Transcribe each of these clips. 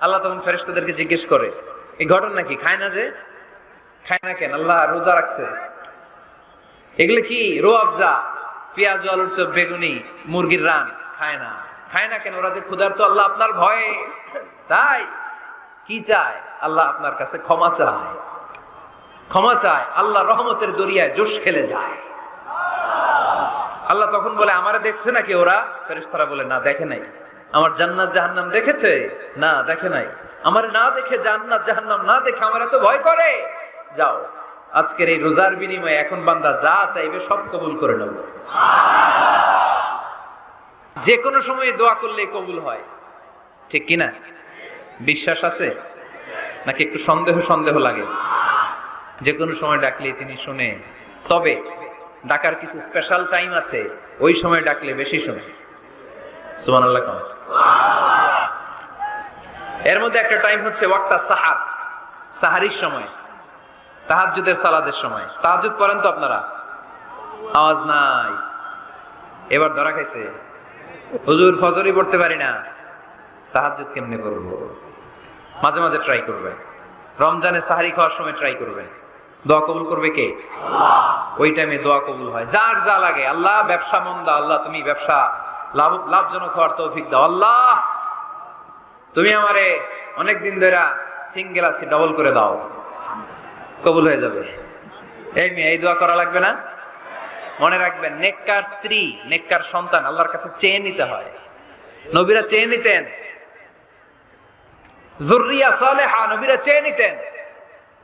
আল্লাহ তখন ফেরেশতাদেরকে জিজ্ঞেস করে, এই ঘটনা কি? খায় না যে? খায় না কেন? আল্লাহ রোজা রাখছে। এগুলো কি? রো আফজা, পেঁয়াজ, আলুর চপ, বেগুনি, মুরগির রান? খায় না। খায় না কেন? ওরা যে ক্ষুধার্ত, আল্লাহ আপনার ভয়ে। তাই? কি চায়? আল্লাহ আপনার কাছে ক্ষমা চায়। ক্ষমা চায়? আল্লাহ রহমতের দরিয়ায় জোশ খেলে যায়। আল্লাহ তখন বলে, আমারে দেখছে নাকি ওরা? ফেরেশতারা বলে, না, দেখে নাই। আমার জান্নাত জাহান্নাম দেখেছে? না, দেখে নাই। আমার না দেখে জান্নাত জাহান্নাম না দেখে আমার এত ভয় করে? যাও, আজকের এই রোজার বিনিময়ে এখন বান্দা যা চাইবে সব কবুল করে নেব। যে কোনো সময়ে দোয়া করলে কবুল হয়। ঠিক কি না বিশ্বাস আছে? নাকি একটু সন্দেহ সন্দেহ লাগে? যে কোনো সময় ডাকলে তিনি শুনে। তবে, ডাকার কিছু স্পেশাল টাইম আছে, ওই সময় ডাকলে বেশি শুনে। সুমান আল্লাহ কম। এর মধ্যে একটা টাইম হচ্ছে ওয়াক্তা সাহার সাহারির সময় তাহাজ্জুদের সালাদের সময়। তাহাজ্জুদ পড়েন তো আপনারা? আওয়াজ নাই। এবার ধরা খাইছে। হুজুর ফজরই পড়তে পারি না। তাহাজ্জুদ কেমনে করব? মাঝে মাঝে ট্রাই করবে। রমজানে সাহারি খাওয়ার সময় ট্রাই করবে। দোয়া কবুল করবে কে? ওই টাইমে দোয়া কবুল হয়। যার যা লাগে আল্লাহ ব্যবসা মন্দা আল্লাহ তুমি ব্যবসা লাভ, লাভজনক হওয়ার তৌফিক দাও। আল্লাহ! তুমি আমারে অনেক দিন ধরে সিঙ্গেল আছি ডবল করে দাও। কবুল হয়ে যাবে। এই মেয়ে, এই দোয়া করা লাগবে না? মনে রাখবেন, নেককার স্ত্রী, নেককার সন্তান আল্লাহর কাছে চেয়ে নিতে হয়। নবীরা চেয়ে নিতেন। জুররিয়া সালেহা, নবীরা চেয়ে নিতেন।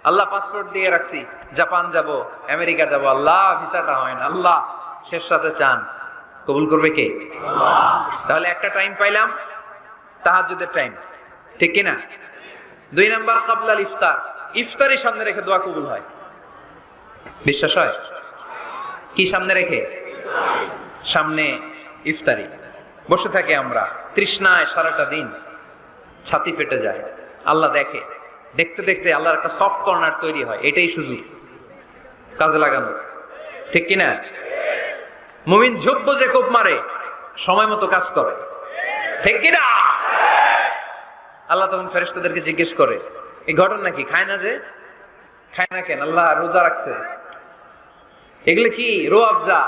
আল্লাহ পাসপোর্ট দিয়ে রাখছি। জাপান যাব, আমেরিকা যাব। আল্লাহ, ভিসাটা হয় না। আল্লাহ শেষ সাথে চান। কবুল করবে কে? তাহলে একটা টাইম পাইলাম, তাহাজ্জুদের টাইম ঠিক কি না দুই নাম্বার কাবলাল ইফতার ইফতারি সামনে রেখে দোয়া কবুল হয়। বিশ্বাস হয়? কি সামনে রেখে? সামনে ইফতারি। বসে থাকি আমরা। তৃষ্ণায় সারাটা দিন ছাতি ফেটে যায়। আল্লাহ দেখে। দেখতে দেখতে আল্লাহর একটা সফট কর্নার তৈরি হয়। এটাই সুযোগ। কাজে লাগানো। ঠিক কিনা? মুমিন ঝুঁকবো যে খুব মারে, সময় মতো কাজ করে। ঠিক কিনা? আল্লাহ তখন ফেরেশতাদেরকে জিজ্ঞেস করে, এই ঘটনা কি? খায় না যে? খায় না কেন? আল্লাহ রোজা রাখছে। এগুলো কি? রো আফজা,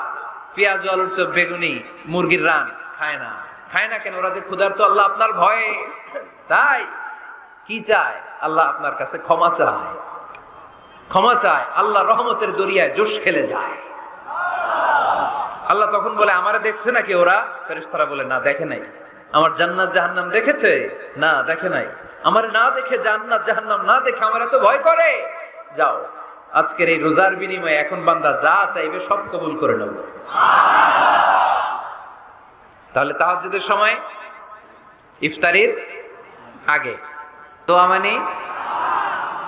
পেঁয়াজ, আলুর চপ, বেগুনি, মুরগির রান। খায় না। খায় না কেন? ওরা যে ক্ষুধার্ত, আল্লাহ আপনার ভয়ে। তাই? কি চায়? আল্লাহ আপনার কাছে ক্ষমা চায়। ক্ষমা চায়। আল্লাহ রহমতের দরিয়ায় জোশ খেলে যায়। আল্লাহ তখন বলে, আমারে দেখছে নাকি ওরা? ফেরেশতারা বলে, না, দেখে নাই। আমার জান্নাত জাহান্নাম দেখেছে? না, দেখে নাই। আমার না দেখে জান্নাত জাহান্নাম না দেখে আমার এত ভয় করে? যাও, আজকের এই রোজার বিনিময়ে এখন বান্দা যা চাইবে সব কবুল করে নেব। তাহলে তাহাজ্জুদের সময় ইফতারির আগে দোয়া মানে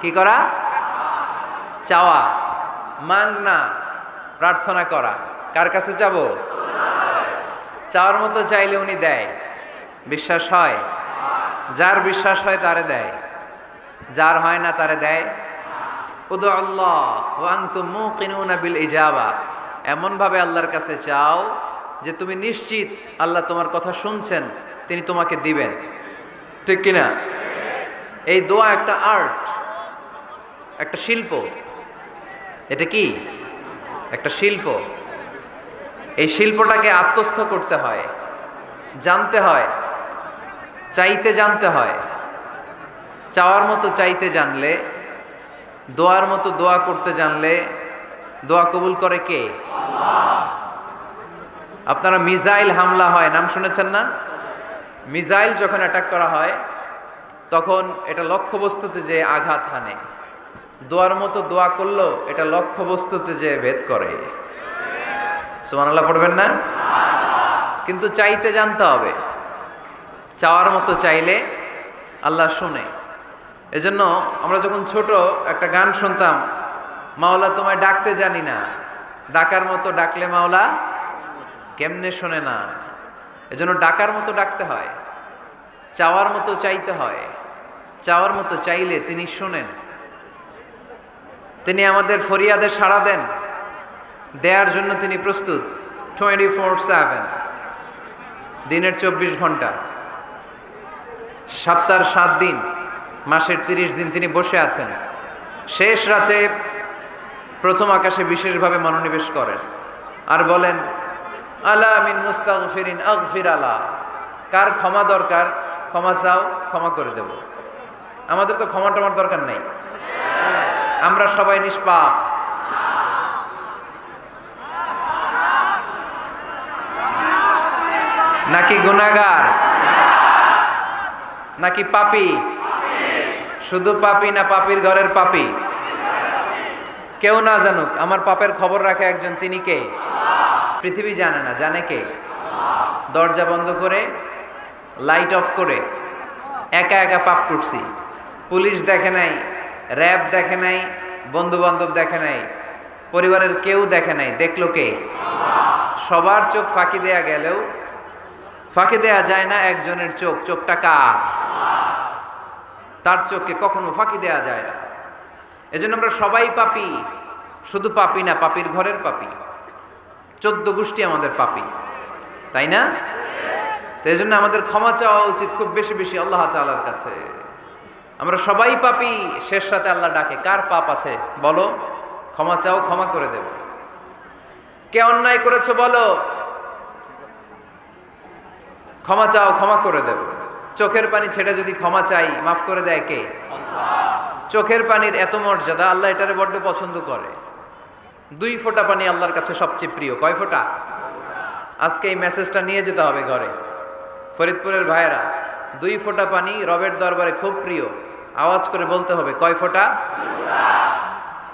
কি করা? চাওয়া, মাংনা, প্রার্থনা করা। কার কাছে যাব? চাওয়ার মতো চাইলে উনি দেয়। বিশ্বাস হয়? যার বিশ্বাস হয় তারে দেয়। যার হয় না তারে দেয়। উদু আল্লাহ ওয়াংতুম মুকিনুনা বিল ইজাবা। এমন ভাবে আল্লাহর কাছে চাও যে তুমি নিশ্চিত আল্লাহ তোমার কথা শুনছেন, তিনি তোমাকে দিবেন। ঠিক কিনা? এই দোয়া একটা আর্ট, একটা শিল্প। এটা কি? একটা শিল্প। এই শিল্পটাকে আত্মস্থ করতে হয়। জানতে হয়। চাইতে জানতে হয়। চাওয়ার মতো চাইতে জানলে, দোয়ার মতো দোয়া করতে জানলে, দোয়া কবুল করে কে? আপনারা মিসাইল হামলা হয়, নাম শুনেছেন না? মিজাইল যখন অ্যাটাক করা হয়, তখন এটা লক্ষ্যবস্তুতে যে আঘাত হানে। দোয়ার মতো দোয়া করলেও এটা লক্ষ্যবস্তুতে যে ভেদ করে। সুমানাল্লাহ পড়বেন না? কিন্তু চাইতে জানতে হবে। চাওয়ার মতো চাইলে আল্লাহ শুনে। এজন্য আমরা যখন ছোট একটা গান শুনতাম, মাওলা তোমায় ডাকতে জানি না। ডাকার মতো ডাকলে মাওলা কেমনে শোনে না? এজন্য ডাকার মতো ডাকতে হয়। চাওয়ার মতো চাইতে হয়। চাওয়ার মতো চাইলে তিনি শোনেন। তিনি আমাদের ফরিয়াদে সাড়া দেন। দেওয়ার জন্য তিনি প্রস্তুত। টোয়েন্টি ফোর সেভেন দিনের চব্বিশ ঘণ্টা। সপ্তাহের সাত দিন, মাসের তিরিশ দিন তিনি বসে আছেন। শেষ রাতে প্রথম আকাশে বিশেষভাবে মনোনিবেশ করেন। আর বলেন, আলা মিন মুস্তাগফিরিন আগফির আলা। কার ক্ষমা দরকার, ক্ষমা চাও, ক্ষমা করে দেব। আমাদের তো ক্ষমা টমার দরকার নেই। আমরা সবাই নিষ্পাপ। নাকি গুনাগার নাকি পাপি? শুধু পাপি না পাপির ঘরের পাপি? কেউ না জানুক, আমার পাপের খবর রাখে একজন, তিনি কে? পৃথিবী জানে না, জানে কে? দরজা বন্ধ করে, লাইট অফ করে, একা একা পাপ করছি। পুলিশ দেখে নাই, র্যাব দেখে নাই বন্ধু বান্ধব দেখে নাই, পরিবারের কেউ দেখে নাই, দেখল কে? সবার চোখ ফাঁকি দেয়া গেলেও ফাঁকি দেয়া যায় না একজনের চোখ, চোখটা কার? তার চোখকে কখনো ফাঁকি দেয়া যায় না। এজন্য আমরা সবাই পাপি, শুধু পাপি না, পাপির ঘরের পাপি। চোদ্দ গোষ্ঠী আমাদের পাপি, তাই না? তো এই জন্য আমাদের ক্ষমা চাওয়া উচিত খুব বেশি বেশি আল্লাহ তাআলার কাছে। আমরা সবাই পাপি, শেষ সাথে আল্লাহ ডাকে, কার পাপ আছে? বলো, ক্ষমা চাও, ক্ষমা করে দেব। কে অন্যায় করেছ বলো? ক্ষমা চাও, ক্ষমা করে দেব। চোখের পানি ছেড়ে যদি ক্ষমা চাই, মাফ করে দেয় কে? চোখের পানির এত মর্যাদা, আল্লাহ এটারে বড্ড পছন্দ করে। দুই ফোঁটা পানি আল্লাহর কাছে সবচেয়ে প্রিয়। কয় ফোঁটা? আজকে এই মেসেজটা নিয়ে যেতে হবে ঘরে। ফরিদপুরের ভাইয়েরা, দুই ফোঁটা পানি রবের দরবারে খুব প্রিয়। আওয়াজ করে বলতে হবে, কয় ফোঁটা?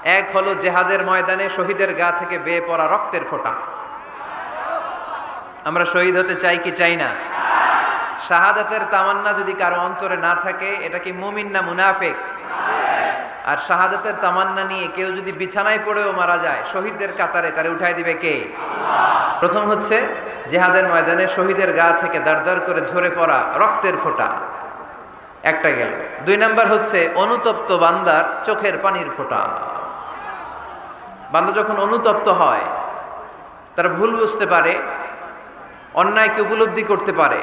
এক হলো জেহাদের ময়দানে শহীদের গা থেকে বেয়ে পড়া রক্তের ফোঁটা। আমরা শহীদ হতে চাই কি চাই না? শাহাদাতের তামান্না যদি কারও অন্তরে না থাকে, এটা কি মুমিন না মুনাফেক? আর শাহাদাতের তামান্না নিয়ে কেউ যদি বিছানায় পড়েও মারা যায়, শহীদদের কাতারে, তারে উঠাই দিবে কে? প্রথম হচ্ছে, জেহাদের ময়দানে শহীদের গা থেকে দাঁড় করে ঝরে পড়া রক্তের ফোঁটা। একটা গেল। দুই নাম্বার হচ্ছে, অনুতপ্ত বান্দার চোখের পানির ফোঁটা। বান্দা যখন অনুতপ্ত হয়, তারা ভুল বুঝতে পারে, অন্যায়কে উপলব্ধি করতে পারে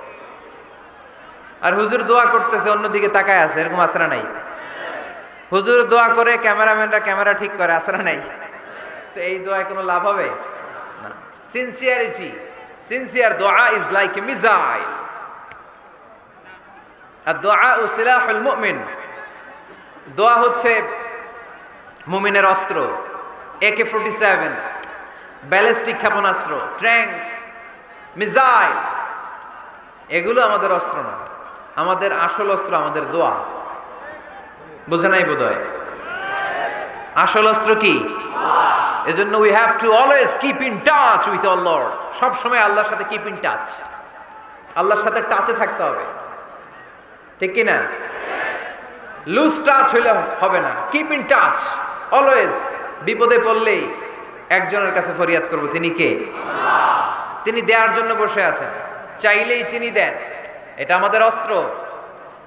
আর হুজুর দোয়া করতেছে, অন্যদিকে তাকায় আছে, এরকম আসরা নাই। হুজুর দোয়া করে ক্যামেরাম্যানরা ক্যামেরা ঠিক করে আসরা নাই। তো এই দোয়ায় কোনো লাভ হবে? না। সিনসিয়ারিটি সিনসিয়ার দোয়া ইজ লাইক এ মিজাইল আর দোয়া ও সিলাহুল মুমিন, দোয়া হচ্ছে মুমিনের অস্ত্র একে ফোর্টি সেভেন ব্যালিস্টিক ক্ষেপণাস্ত্র ট্র্যাঙ্ক মিসাইল, এগুলো আমাদের অস্ত্র না। আমাদের আসল অস্ত্র আমাদের দোয়া। বুঝে নাই বোধ আসল অস্ত্র কি? এজন্য we have to always keep in touch with all Lord সব সময় আল্লাহর সাথে কিপ ইন টাচ আল্লাহর সাথে টাচে থাকতে হবে। ঠিক কি না লুজ টাচ হইলে হবে না। কিপ ইন টাচ অলওয়েজ বিপদে পড়লেই একজনের কাছে ফরিয়াদ করব। তিনি কে? তিনি দেওয়ার জন্য বসে আছেন। চাইলেই তিনি দেন। এটা আমাদের অস্ত্র।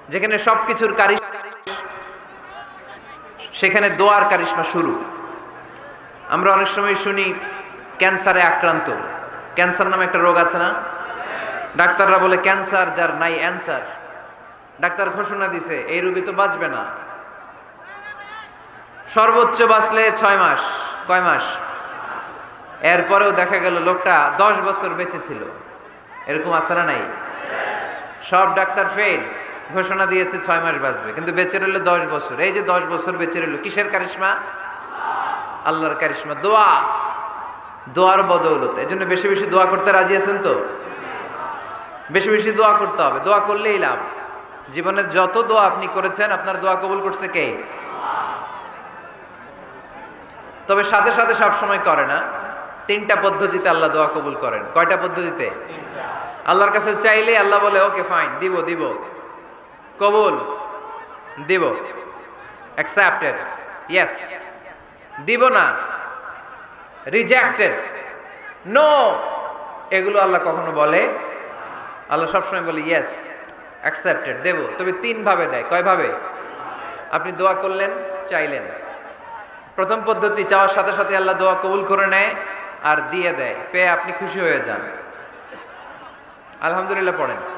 যেখানে সব কিছুর সেখানে দোয়ার কারিশমা শুরু। আমরা অনেক সময় শুনি, ক্যান্সারে আক্রান্ত। ক্যান্সার নামে একটা রোগ আছে না? ডাক্তাররা বলে, ক্যান্সার যার নাই অ্যান্সার। ডাক্তার ঘোষণা দিছে, এই রোগী তো বাঁচবে না। সর্বোচ্চ বাঁচলে ছয় মাস। কয় মাস? এরপরেও দেখা গেল লোকটা দশ বছর বেঁচে ছিল। এরকম আসারা নাই। সব ডাক্তার ফেল। ঘোষণা দিয়েছে ছয় মাস বাঁচবে। কিন্তু বেঁচে রইল দশ বছর। এই যে দশ বছর বেঁচে রইল, কিসের কারিশমা? আল্লাহর কারিশমা। দোয়া। দোয়ার বদৌলত। এই জন্য বেশি বেশি দোয়া করতে রাজি আছেন তো? বেশি বেশি দোয়া করতে হবে। দোয়া করলেই লাভ। জীবনে যত দোয়া আপনি করেছেন, আপনার দোয়া কবুল করছে কে? তবে সাথে সাথে সব সময় করে না। তিনটা পদ্ধতিতে আল্লাহ দোয়া কবুল করেন। কয়টা পদ্ধতিতে? আল্লাহর কাছে চাইলে আল্লাহ বলে ওকে ফাইন দিব দিব। কবুল, দিব। অ্যাকসেপ্টেড ইয়েস দিব না। রিজেক্টেড নো এগুলো আল্লাহ কখনো বলে আল্লাহ সবসময় বলে ইয়েস অ্যাকসেপ্টেড দেব। তবে তিন ভাবে দেয়। কয় ভাবে? আপনি দোয়া করলেন, চাইলেন। প্রথম পদ্ধতি, চাওয়ার সাথে সাথে আল্লাহ দোয়া কবুল করে নেয় আর দিয়ে দেয়। পেয়ে আপনি খুশি হয়ে যান। আলহামদুলিল্লাহ পড়েন।